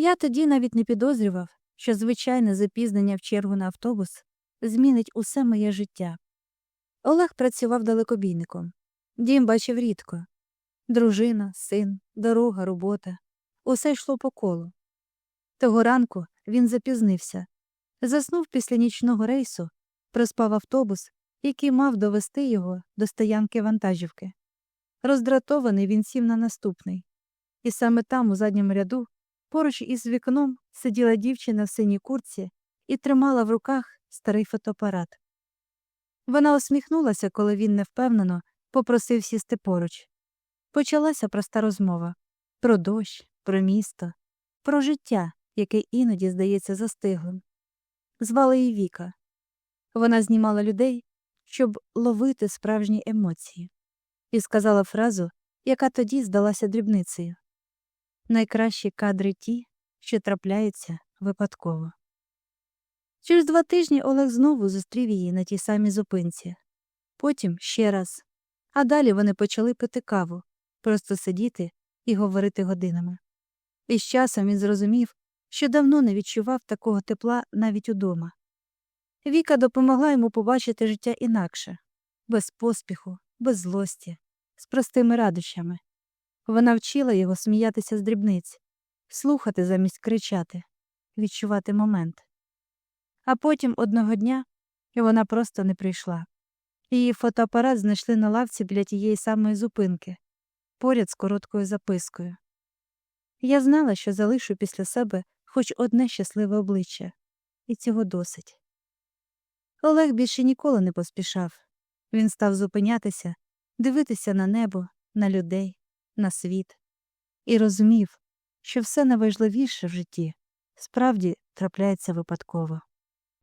Я тоді навіть не підозрював, що звичайне запізнення в чергу на автобус змінить усе моє життя. Олег працював далекобійником. Дім бачив рідко. Дружина, син, дорога, робота. Усе йшло по колу. Того ранку він запізнився. Заснув після нічного рейсу, проспав автобус, який мав довести його до стоянки вантажівки. Роздратований він сів на наступний. І саме там, у задньому ряду, поруч із вікном, сиділа дівчина в синій курці і тримала в руках старий фотоапарат. Вона усміхнулася, коли він невпевнено попросив сісти поруч. Почалася проста розмова про дощ, про місто, про життя, яке іноді здається застиглим. Звали її Віка. Вона знімала людей, щоб ловити справжні емоції, і сказала фразу, яка тоді здалася дрібницею найкращі кадри ті, що трапляються випадково. Через два тижні Олег знову зустрів її на тій самій зупинці, потім ще раз, а далі вони почали пити каву, просто сидіти і говорити годинами. І з часом він зрозумів, що давно не відчував такого тепла навіть удома. Віка допомогла йому побачити життя інакше, без поспіху, без злості, з простими радощами. Вона вчила його сміятися з дрібниць, слухати замість кричати, відчувати момент. А потім одного дня вона просто не прийшла. Її фотоапарат знайшли на лавці біля тієї самої зупинки, поряд з короткою запискою. Я знала, що залишу після себе хоч одне щасливе обличчя, і цього досить. Олег більше ніколи не поспішав. Він став зупинятися, дивитися на небо, на людей, на світ і розумів, що все найважливіше в житті справді трапляється випадково.